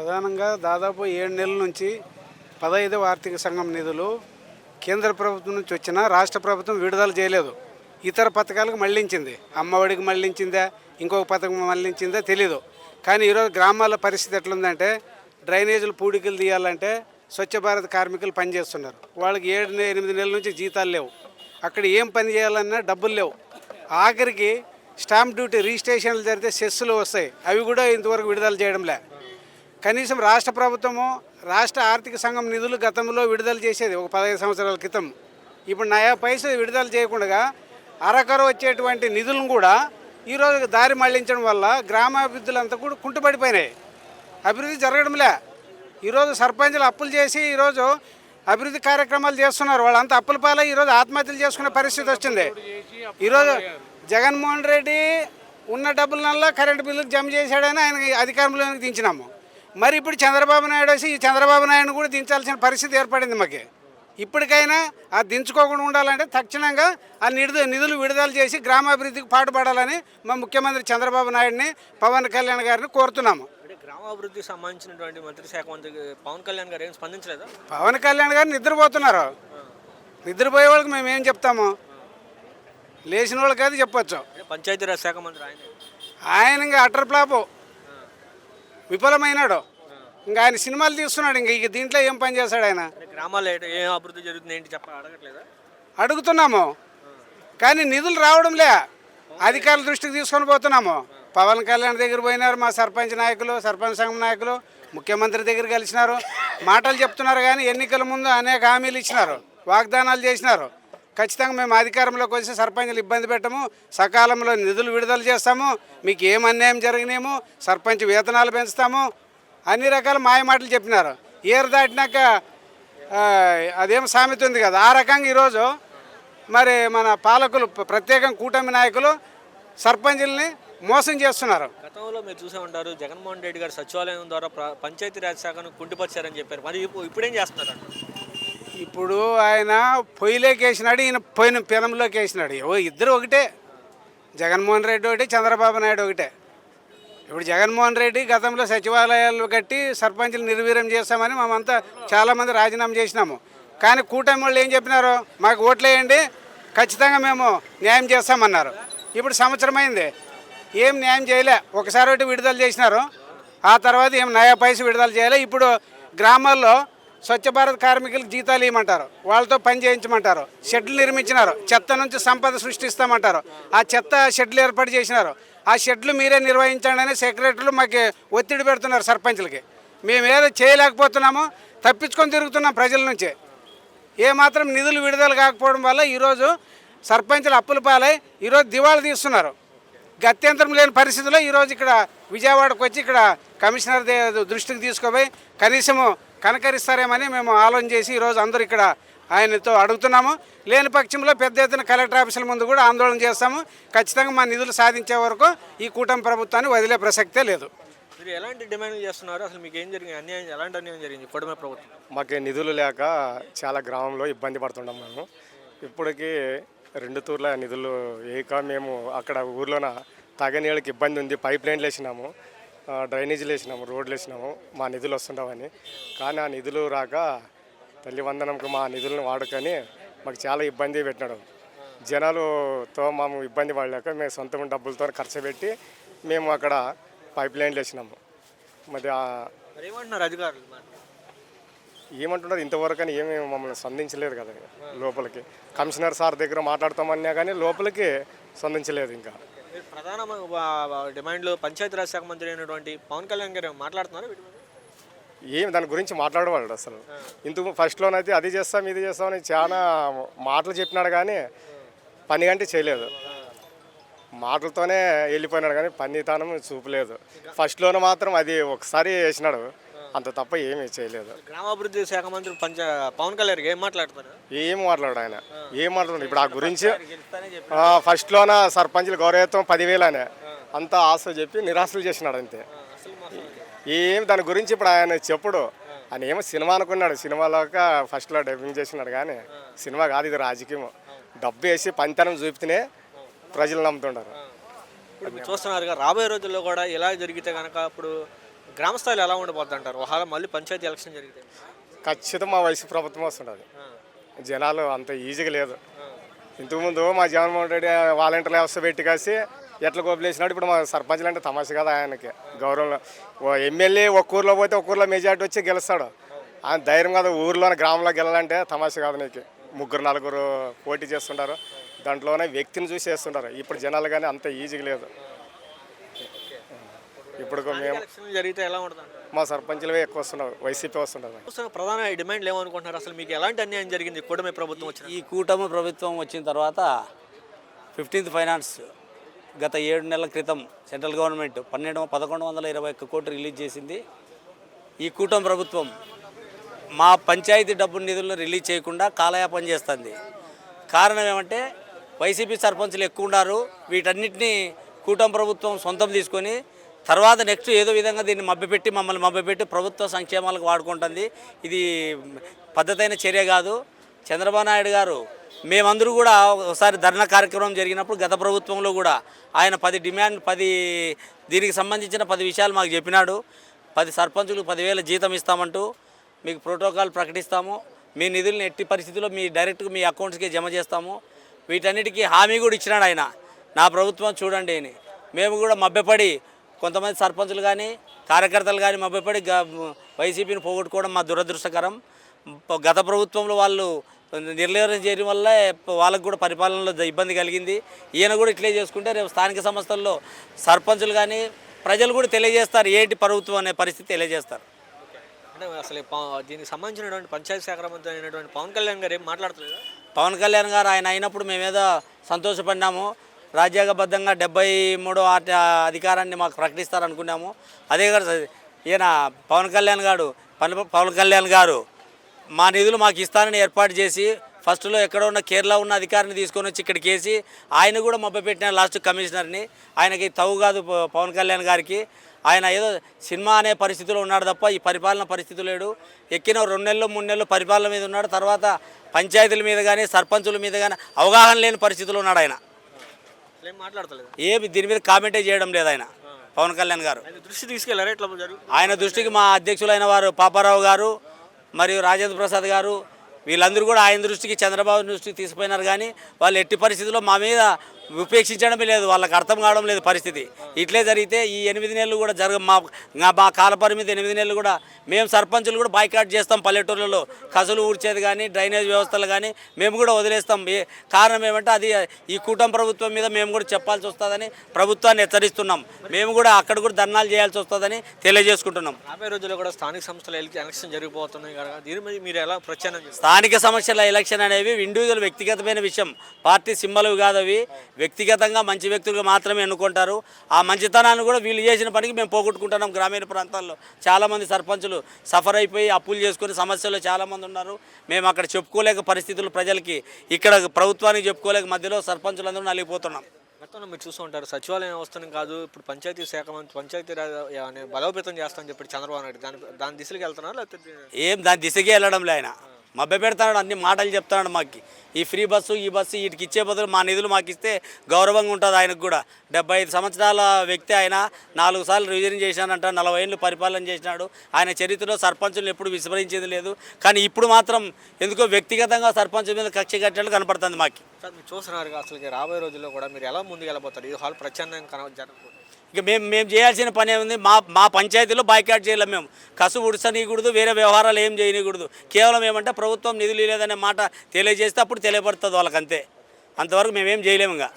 ప్రధానంగా దాదాపు ఏడు నెలల నుంచి పదహైదవ ఆర్థిక సంఘం నిధులు కేంద్ర ప్రభుత్వం నుంచి వచ్చిన రాష్ట్ర ప్రభుత్వం విడుదల చేయలేదు. ఇతర పథకాలకు మళ్ళించింది. అమ్మఒడికి మళ్ళించిందా? ఇంకొక పథకం మళ్ళించిందా తెలీదు. కానీ ఈరోజు గ్రామాల పరిస్థితి ఎట్లుందంటే డ్రైనేజీలు పూడికలు తీయాలంటే స్వచ్ఛ భారత్ కార్మికులు పనిచేస్తున్నారు. వాళ్ళకి ఏడు ఎనిమిది నెలల నుంచి జీతాలు లేవు. అక్కడ ఏం పని చేయాలన్నా డబ్బులు లేవు. ఆఖరికి స్టాంప్ డ్యూటీ రిజిస్ట్రేషన్లు జరిగితే సెస్సులు వస్తాయి. అవి కూడా ఇంతవరకు విడుదల చేయడంలే. కనీసం రాష్ట్ర ప్రభుత్వము రాష్ట్ర ఆర్థిక సంఘం నిధులు గతంలో విడుదల చేసేది ఒక పదహైదు సంవత్సరాల క్రితం. ఇప్పుడు నయా పైసలు విడుదల చేయకుండా అరకర వచ్చేటువంటి నిధులను కూడా ఈరోజు దారి మళ్ళించడం వల్ల గ్రామాభివృద్ధులంతా కూడా కుంటుపడిపోయినాయి. అభివృద్ధి జరగడంలే. ఈరోజు సర్పంచులు అప్పులు చేసి ఈరోజు అభివృద్ధి కార్యక్రమాలు చేస్తున్నారు. వాళ్ళంతా అప్పుల పాలై ఈరోజు ఆత్మహత్యలు చేసుకునే పరిస్థితి వచ్చింది. ఈరోజు జగన్మోహన్ రెడ్డి ఉన్న డబ్బులనల్లా కరెంటు బిల్లుకు జమ చేశాడని ఆయన అధికారంలోకి దించినాము. మరి ఇప్పుడు చంద్రబాబు నాయుడు వచ్చి ఈ చంద్రబాబు నాయుడు కూడా దించాల్సిన పరిస్థితి ఏర్పడింది మాకు. ఇప్పటికైనా ఆ దించుకోకుండా ఉండాలంటే తక్షణంగా ఆ నిధులు నిధులు విడుదల చేసి గ్రామాభివృద్ధికి పాటుపడాలని మా ముఖ్యమంత్రి చంద్రబాబు నాయుడిని పవన్ కళ్యాణ్ గారిని కోరుతున్నాము. గ్రామాభివృద్ధికి సంబంధించినటువంటి మంత్రి శాఖ మంత్రి పవన్ కళ్యాణ్ గారు ఏం స్పందించలేదా? పవన్ కళ్యాణ్ గారు నిద్రపోతున్నారు. నిద్రపోయే వాళ్ళకి మేము ఏం చెప్తాము? లేచిన వాళ్ళకి అది చెప్పొచ్చు. పంచాయతీరాజ్ శాఖ మంత్రి ఆయన. ఆయన ఇంకా అటర్ ఫ్లాపు. విఫలమైనాడు. ఇంకా ఆయన సినిమాలు తీస్తున్నాడు ఇంకా ఇక దీంట్లో ఏం పని చేస్తాడు ఆయన? ఏ- అభివృద్ధి జరుగుతుంది ఏంటి చెప్ప అడగట్లేదా? అడుగుతున్నాము. కానీ నిధులు రావడంలే అధికారుల దృష్టికి తీసుకొని పోతున్నాము. పవన్ కళ్యాణ్ దగ్గర పోయినారు మా సర్పంచ్ నాయకులు సర్పంచ్ సంఘం నాయకులు ముఖ్యమంత్రి దగ్గర కలిసినారు. మాటలు చెప్తున్నారు కానీ ఎన్నికల ముందు అనేక హామీలు ఇచ్చినారు వాగ్దానాలు చేసినారు. ఖచ్చితంగా మేము అధికారంలోకి వచ్చి సర్పంచ్లు ఇబ్బంది పెట్టము సకాలంలో నిధులు విడుదల చేస్తాము మీకు ఏం అన్యాయం జరిగినేమో సర్పంచ్ వేతనాలు పెంచుతాము అన్ని రకాల మాయ మాటలు చెప్పినారు. ఏరు దాటినాక అదేం సామెత ఉంది కదా ఆ రకంగా ఈరోజు మరి మన పాలకులు ప్రత్యేకం ప్రత్యేకంగా కూటమి నాయకులు సర్పంచుల్ని మోసం చేస్తున్నారు. గతంలో మీరు చూసే ఉంటారు జగన్మోహన్ రెడ్డి గారు సచివాలయం ద్వారా పంచాయతీరాజ్ శాఖను కుంటిపరిచారని చెప్పారు. మరి ఇప్పుడు ఇప్పుడేం చేస్తున్నారు? ఇప్పుడు ఆయన పొయ్యిలోకి వేసినాడు ఈయన పోయిన పెనంలోకి వేసినాడు. ఓ ఇద్దరు ఒకటే. జగన్మోహన్ రెడ్డి ఒకటి చంద్రబాబు నాయుడు ఒకటే. ఇప్పుడు జగన్మోహన్ రెడ్డి గతంలో సచివాలయాలు కట్టి సర్పంచులు నిర్వీర్యం చేస్తామని మేమంతా చాలామంది రాజీనామా చేసినాము. కానీ కూటమి వాళ్ళు ఏం చెప్పినారు? మాకు ఓట్లేయండి ఖచ్చితంగా మేము న్యాయం చేస్తామన్నారు. ఇప్పుడు సంవత్సరం అయింది. ఏం న్యాయం చేయలే. ఒకసారి ఒకటి విడుదల చేసినారు. ఆ తర్వాత ఏం నయా పైసలు విడుదల చేయలే. ఇప్పుడు గ్రామాల్లో స్వచ్ఛ భారత్ కార్మికులకు జీతాలు ఇవ్వమంటారు. వాళ్ళతో పని చేయించమంటారు. షెడ్లు నిర్మించినారు. చెత్త నుంచి సంపద సృష్టిస్తామంటారు. ఆ చెత్త షెడ్లు ఏర్పాటు చేసినారు. ఆ షెడ్లు మీరే నిర్వహించండి అని సెక్రటరీలు మాకు ఒత్తిడి పెడుతున్నారు సర్పంచులకి. మేము ఏదో చేయలేకపోతున్నామో తప్పించుకొని తిరుగుతున్నాం ప్రజల నుంచి. ఏమాత్రం నిధులు విడుదల కాకపోవడం వల్ల ఈరోజు సర్పంచులు అప్పుల పాలై ఈరోజు దివాళా తీస్తున్నారు. గత్యంతరం లేని పరిస్థితుల్లో ఈరోజు ఇక్కడ విజయవాడకు వచ్చి ఇక్కడ కమిషనర్ దృష్టికి తీసుకుపోయి కనీసము కనకరిస్తారేమని మేము ఆలోచన చేసి ఈరోజు అందరూ ఇక్కడ ఆయనతో అడుగుతున్నాము. లేని పక్షంలో పెద్ద ఎత్తున కలెక్టర్ ఆఫీసుల ముందు కూడా ఆందోళన చేస్తాము. ఖచ్చితంగా మా నిధులు సాధించే వరకు ఈ కూటమి ప్రభుత్వాన్ని వదిలే ప్రసక్తే లేదు. మీరు ఎలాంటి డిమాండ్లు చేస్తున్నారు? అసలు మీకు ఏం జరిగింది? అన్యాయం ఎలాంటి అన్యాయం జరిగింది? కూటమి ప్రభుత్వం. మాకు నిధులు లేక చాలా గ్రామంలో ఇబ్బంది పడుతున్నాం మేము. ఇప్పటికి రెండు తూర్ల నిధులు వేయక మేము అక్కడ ఊర్లోన తాగనీళ్ళకి ఇబ్బంది ఉంది పైప్ లైన్లు వేసినాము. డ్రైనేజీలు వేసినాము రోడ్లు వేసినాము మా నిధులు వస్తుండవని. కానీ ఆ నిధులు రాక తల్లి వందనంకు మా నిధులను వాడుకొని మాకు చాలా ఇబ్బంది పెట్టినాడు. జనాలతో మేము ఇబ్బంది పడలేక మేము సొంత డబ్బులతో ఖర్చు పెట్టి మేము అక్కడ పైప్ లైన్లు వేసినాము మరి ఏమంటున్నారు అధికారులు? ఏమంటున్నారు? ఇంతవరకు అని ఏమీ మమ్మల్ని స్పందించలేదు కదా లోపలికి. కమిషనర్ సార్ దగ్గర మాట్లాడతామన్నా కానీ లోపలికి స్పందించలేదు ఇంకా. ప్రధాన డిమాండ్లు పంచాయతీరాజ్ శాఖ మంత్రి అయినటువంటి పవన్ కళ్యాణ్ గారు మాట్లాడుతున్నారు వీటి మీద? ఏం దాని గురించి మాట్లాడేవాడు అసలు. ఇంత ఫస్ట్లోనైతే అది చేస్తాం ఇది చేస్తామని చాలా మాటలు చెప్పినాడు కానీ పని అంటే చేయలేదు. మాటలతోనే వెళ్ళిపోయినాడు కానీ పనితనం చూపలేదు. ఫస్ట్లోనే మాత్రం అది ఒకసారి వేసినాడు అంత తప్ప ఏమీ చేయలేదు. గ్రామాభివృద్ధి శాఖ మంత్రి పంచ పవన్ కళ్యాణ్ ఏం మాట్లాడుతున్నారు ఏం మాట్లాడు ఆయన. ఏం మాట్లాడు? ఇప్పుడు ఆ గురించి ఫస్ట్లోన సర్పంచ్లు గౌరవత్వం పదివేలనే అంతా ఆశ చెప్పి నిరాశలు చేసినాడు అంతే. ఏం దాని గురించి ఇప్పుడు ఆయన చెప్పుడు. ఆయన ఏమో సినిమా అనుకున్నాడు. సినిమాలోక ఫస్ట్లో డబ్బింగ్ చేసినాడు కానీ సినిమా కాదు ఇది రాజకీయం డబ్బు వేసి పంతనం చూపితేనే ప్రజలు నమ్ముతుంటారు. చూస్తున్నారు రాబోయే రోజుల్లో కూడా ఇలా జరిగితే కనుక ఇప్పుడు గ్రామ స్థాయిలో ఎలా ఉండబోద్ది అంటారు? ఒకవేళ మళ్ళీ పంచాయతీ ఎలక్షన్ జరిగితే? ఖచ్చితంగా మా వయసు ప్రభుత్వం వస్తుంటుంది జనాలు అంత ఈజీగా లేదు. ఇంతకుముందు మా జగన్మోహన్ రెడ్డి వాలంటీర్ వ్యవస్థ పెట్టి కాసి ఎట్లా గోపులేసినాడు ఇప్పుడు మా సర్పంచ్లు అంటే తమాషా కదా ఆయనకి గౌరవంలో. ఓ ఎమ్మెల్యే ఒక్క ఊర్లో పోతే ఒక్క ఊర్లో మెజార్టీ వచ్చి గెలుస్తాడు. ఆయన ధైర్యం కదా ఊర్లోనే గ్రామంలో గెలాలంటే తమాషా కాదు నీకు. ముగ్గురు నలుగురు పోటీ చేస్తుంటారు. దాంట్లోనే వ్యక్తిని చూసి చేస్తుంటారు ఇప్పుడు జనాలు కానీ అంత ఈజీగా లేదు. ఇప్పుడు మేము ఎలక్షన్ జరిగితే ఎలా ఉంటుంది మా సర్పంచ్లవే ఎక్కువ వస్తున్నారు వైసీపీ వస్తుంటారు చూస్తున్న ప్రధాన డిమాండ్లు ఏమనుకుంటున్నారు అసలు మీకు ఎలాంటి అన్యాయం జరిగింది? కూడమి ప్రభుత్వం వచ్చిన ఈ కూటమి ప్రభుత్వం వచ్చిన తర్వాత ఫిఫ్టీన్త్ ఫైనాన్స్ గత ఏడు నెలల క్రితం సెంట్రల్ గవర్నమెంట్ పన్నెండు పదకొండు వందల ఇరవై ఒక్క కోట్లు రిలీజ్ చేసింది. ఈ కూటమి ప్రభుత్వం మా పంచాయతీ డబ్బు నిధులను రిలీజ్ చేయకుండా కాలయాపన చేస్తుంది. కారణం ఏమంటే వైసీపీ సర్పంచులు ఎక్కువ ఉన్నారు. వీటన్నిటిని కూటమి ప్రభుత్వం సొంతం తీసుకొని తర్వాత నెక్స్ట్ ఏదో విధంగా దీన్ని మభ్యపెట్టి మమ్మల్ని మభ్యపెట్టి ప్రభుత్వ సంక్షేమాలకు వాడుకుంటుంది. ఇది పద్ధతైన చర్య కాదు. చంద్రబాబు నాయుడు గారు మేమందరూ కూడా ఒకసారి ధర్నా కార్యక్రమం జరిగినప్పుడు గత ప్రభుత్వంలో కూడా ఆయన పది డిమాండ్ పది దీనికి సంబంధించిన పది విషయాలు మాకు చెప్పినాడు. పది సర్పంచులకు పదివేల జీతం ఇస్తామంటూ మీకు ప్రోటోకాల్ ప్రకటిస్తాము. మీ నిధులను ఎట్టి పరిస్థితుల్లో మీ డైరెక్ట్గా మీ అకౌంట్స్కి జమ చేస్తాము. వీటన్నిటికీ హామీ కూడా ఇచ్చినాడు ఆయన. నా ప్రభుత్వం చూడండి అని. మేము కూడా మభ్యపడి కొంతమంది సర్పంచులు కానీ కార్యకర్తలు కానీ మభ్యపడి వైసీపీని పోగొట్టుకోవడం మా దురదృష్టకరం. గత ప్రభుత్వంలో వాళ్ళు నిర్లక్ష్యం చేయడం వల్ల వాళ్ళకు కూడా పరిపాలనలో ఇబ్బంది కలిగింది. ఈయన కూడా ఇట్లే చేసుకుంటే రేపు స్థానిక సంస్థల్లో సర్పంచులు కానీ ప్రజలు కూడా తెలియజేస్తారు ఏంటి ప్రభుత్వం అనే పరిస్థితి తెలియజేస్తారు. అంటే అసలు దీనికి సంబంధించినటువంటి పంచాయతీ శాఖ మంత్రి అయినటువంటి పవన్ కళ్యాణ్ గారు ఏం మాట్లాడతలేదా? పవన్ కళ్యాణ్ గారు ఆయన అయినప్పుడు మేమేదో సంతోషపడినాము. రాజ్యాంగబద్ధంగా డెబ్బై మూడో అధికారాన్ని మాకు ప్రకటిస్తారనుకున్నాము. అదే కాదు ఈయన పవన్ కళ్యాణ్ గారు పవన్ పవన్ కళ్యాణ్ గారు మా నిధులు మాకు ఇస్తానని ఏర్పాటు చేసి ఫస్ట్లో ఎక్కడ ఉన్న కేరళ ఉన్న అధికారిని తీసుకొని వచ్చి ఇక్కడికి వేసి ఆయన కూడా మభ్యపెట్టిన లాస్ట్ కమిషనర్ని ఆయనకి తవ్వు కాదు పవన్ కళ్యాణ్ గారికి. ఆయన ఏదో సినిమా అనే పరిస్థితిలో ఉన్నాడు తప్ప ఈ పరిపాలన పరిస్థితి లేడు. ఎక్కిన రెండు నెలలు మూడు నెలలు పరిపాలన మీద ఉన్నాడు. తర్వాత పంచాయతీల మీద కానీ సర్పంచుల మీద కానీ అవగాహన లేని పరిస్థితిలో ఉన్నాడు ఆయన. ఏమి దీని మీద కామెంటే చేయడం లేదు ఆయన పవన్ కళ్యాణ్ గారు. దృష్టి తీసుకెళ్ళారా ఆయన దృష్టికి మా అధ్యక్షులైన వారు పాపారావు గారు మరియు రాజేంద్ర ప్రసాద్ గారు వీళ్ళందరూ కూడా ఆయన దృష్టికి చంద్రబాబు దృష్టికి తీసుకుపోయినారు కానీ వాళ్ళు ఎట్టి పరిస్థితుల్లో మా మీద ఉపేక్షించడమే లేదు వాళ్ళకి అర్థం కావడం లేదు పరిస్థితి. ఇట్లే జరిగితే ఈ ఎనిమిది నెలలు కూడా జరగ మా మా కాల పరిమితి ఎనిమిది నెలలు కూడా మేము సర్పంచులు కూడా బాయ్కాట్ చేస్తాం పల్లెటూర్లలో. కసులు ఊడ్చేది కానీ డ్రైనేజ్ వ్యవస్థలు కానీ మేము కూడా వదిలేస్తాం. ఏ- కారణం ఏమంటే అది ఈ కూటమి ప్రభుత్వం మీద మేము కూడా చెప్పాల్సి వస్తుందని ప్రభుత్వాన్ని హెచ్చరిస్తున్నాం. మేము కూడా అక్కడ కూడా ధర్నాలు చేయాల్సి వస్తుందని తెలియజేసుకుంటున్నాం. రాబోయే రోజుల్లో కూడా స్థానిక సంస్థల ఎల- ఎలక్షన్ జరిగిపోతున్నాయి కదా దీని మీద మీరు ఎలా ప్రచారం స్థానిక సమస్యల ఎలక్షన్ అనేవి ఇండివిజువల్ వ్యక్తిగతమైన విషయం. పార్టీ సింబల్ కాదు అవి వ్యక్తిగతంగా మంచి వ్యక్తులుగా మాత్రమే ఎన్నుకుంటారు. ఆ మంచితనాన్ని కూడా వీళ్ళు చేసిన పనికి మేము పోగొట్టుకుంటున్నాం గ్రామీణ ప్రాంతాల్లో. చాలామంది సర్పంచులు సఫర్ అయిపోయి అప్పులు చేసుకుని సమస్యలు చాలామంది ఉన్నారు. మేము అక్కడ చెప్పుకోలేక పరిస్థితులు ప్రజలకి ఇక్కడ ప్రభుత్వానికి చెప్పుకోలేక మధ్యలో సర్పంచులందరూ నలిగిపోతున్నాం. గతంలో మీరు చూస్తూ ఉంటారు సచివాలయం వ్యవస్థను కాదు ఇప్పుడు పంచాయతీ శాఖ మంత్రి పంచాయతీ బలోపేతం చేస్తామని చెప్పి చంద్రబాబు నాయుడు దాని దాని దిశలకు వెళ్తున్నారు లేకపోతే ఏం దాని దిశకే వెళ్ళడంలే ఆయన. మభ్య పెడతాడు అన్ని మాటలు చెప్తాడు మాకు. ఈ ఫ్రీ బస్సు ఈ బస్సు వీటికి ఇచ్చే బదులు మా నిధులు మాకు ఇస్తే గౌరవంగా ఉంటుంది ఆయనకు కూడా. డెబ్బై ఐదు సంవత్సరాల వ్యక్తి ఆయన నాలుగు సార్లు రివిజన్ చేశానంట నలభై ఏళ్ళు పరిపాలన చేసినాడు. ఆయన చరిత్రలో సర్పంచులు ఎప్పుడు విస్మరించేది లేదు. కానీ ఇప్పుడు మాత్రం ఎందుకో వ్యక్తిగతంగా సర్పంచ్ మీద కక్ష కట్టినట్లు కనపడుతుంది మాకు. సార్ మీరు చూస్తున్నారు అసలు రాబోయే రోజుల్లో కూడా మీరు ఎలా ముందుకు వెళ్ళబోతారు ఈ హాల్ ప్రచండంగా కన జరగబోతుంది. ఇక మేము మేము చేయాల్సిన పని ఏముంది? మా మా పంచాయతీలో బాయ్కాట్ చేయలేం మేము. కసు ఉడసనీయకూడదు వేరే వ్యవహారాలు ఏం చేయనీయకూడదు. కేవలం ఏమంటే ప్రభుత్వం నిధులు లేదనే మాట తెలియజేస్తే అప్పుడు తెలియబడుతుంది వాళ్ళకంతే. అంతవరకు మేమేం చేయలేము ఇంకా.